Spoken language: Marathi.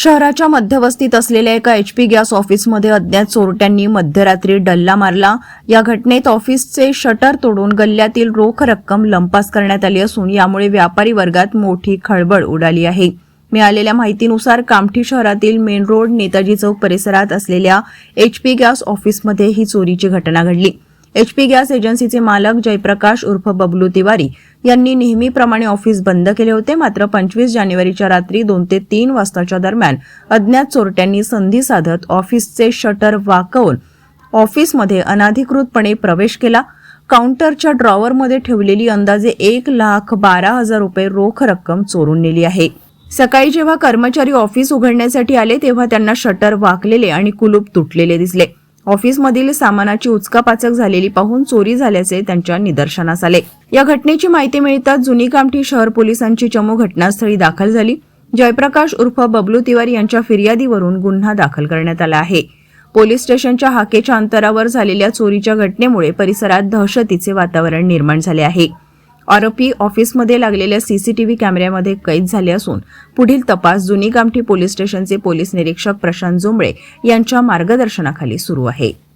शहराच्या मध्यवस्तीत असलेल्या एका एच पी गॅस ऑफिसमध्ये अज्ञात चोरट्यांनी मध्यरात्री डल्ला मारला. या घटनेत ऑफिसचे शटर तोडून गल्ल्यातील रोख रक्कम लंपास करण्यात आली असून यामुळे व्यापारी वर्गात मोठी खळबळ उडाली आहे. मिळालेल्या माहितीनुसार कामठी शहरातील मेन रोड नेताजी चौक परिसरात असलेल्या एच पी गॅस ऑफिसमध्ये ही चोरीची घटना घडली. एच पी गॅस एजन्सीचे मालक जयप्रकाश उर्फ बबलू तिवारी यांनी नेहमीप्रमाणे ऑफिस बंद केले होते. मात्र पंचवीस जानेवारीच्या रात्री दोन ते तीन वाजताच्या दरम्यान अज्ञात चोरट्यांनी संधी साधत ऑफिसचे शटर वाकवून ऑफिसमध्ये अनाधिकृतपणे प्रवेश केला. काउंटरच्या ड्रॉवरमध्ये ठेवलेली अंदाजे एक लाख बारा हजार रुपये रोख रक्कम चोरून नेली आहे. सकाळी जेव्हा कर्मचारी ऑफिस उघडण्यासाठी आले तेव्हा त्यांना शटर वाकलेले आणि कुलूप तुटलेले दिसले. ऑफिसमधील सामानाची उचकापाचक झालेली पाहून चोरी झाल्याचे त्यांच्या निदर्शनास आले. या घटनेची माहिती मिळताच जुनी कामठी शहर पोलिसांची चमू घटनास्थळी दाखल झाली. जयप्रकाश उर्फ बबलू तिवारी यांच्या फिर्यादीवरून गुन्हा दाखल करण्यात आला आहे. पोलीस स्टेशनच्या हाकेच्या अंतरावर झालेल्या चोरीच्या घटनेमुळे परिसरात दहशतीचे वातावरण निर्माण झाले आहे. आरोपी ऑफिसमध्ये लागलेल्या सीसीटीव्ही कॅमेऱ्यामध्ये कैद झाले असून पुढील तपास जुनी कामठी पोलीस स्टेशनचे पोलीस निरीक्षक प्रशांत जोंबळे यांच्या मार्गदर्शनाखाली सुरू आहे.